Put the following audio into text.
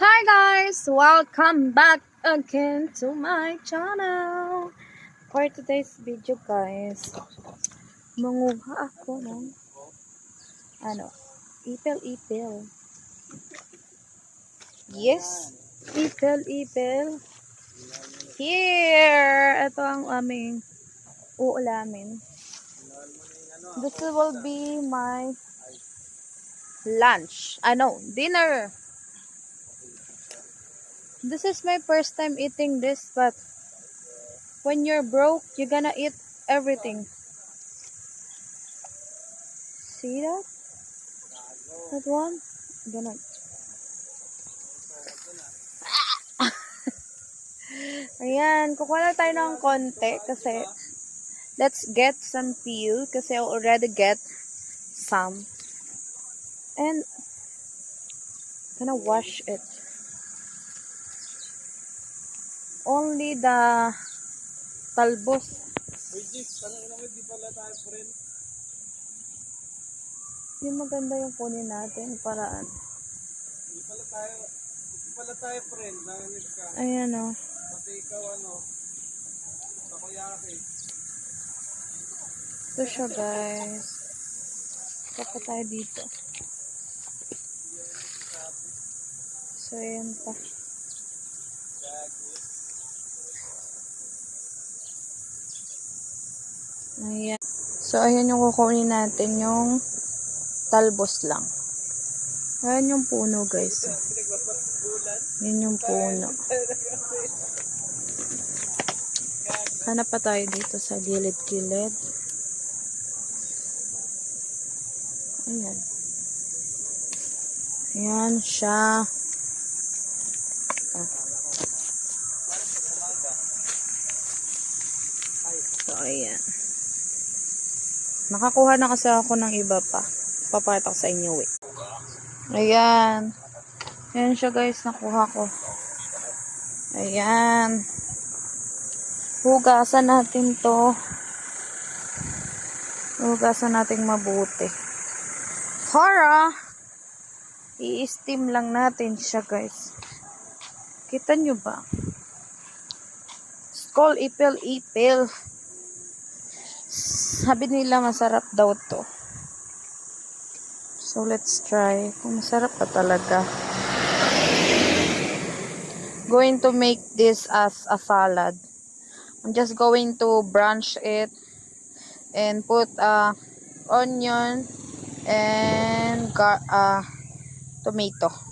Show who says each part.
Speaker 1: Hi guys! Welcome back again to my channel. For today's video guys, manguha ako ng ano, ipil-ipil. Yes, ipil-ipil. Here! Ito ang aming uulamin. This will be my lunch. Ano, dinner. This is my first time eating this, but when you're broke, you're gonna eat everything. See that? That one? I'm Gonna. Ayan, kukuha lang tayo ng konti kasi let's get some peel kasi I already get some. And gonna wash it. Only the talbos. Yung maganda yung kunin natin para ano.
Speaker 2: Hindi pala tayo, hindi pala tayo friend, narinig ka.
Speaker 1: Ayan o.
Speaker 2: Pati ikaw ano, takoyaki.
Speaker 1: Ito siya guys. Kapa tayo dito. So ayan pa. Ayan. So ayan yung kukunin natin yung talbos lang. Ayan yung puno guys. Yan yung puno. Hanap pa tayo dito sa gilid-gilid. Ayan. Ayan siya. Ah. So, ayan. Nakakuha na kasi ako ng iba pa. Papakita ko sa inyo, wait. Ayan. Ayan siya guys, nakuha ko. Ayan. Hugasan natin to. Hugasan natin mabuti. Para, i-steam lang natin siya guys. Kita nyo ba? Skull ipil ipil. Sabi nila masarap daw to. So let's try. Kung masarap pa talaga. Going to make this as a salad. I'm just going to branch it and put uh, onion and uh, tomato.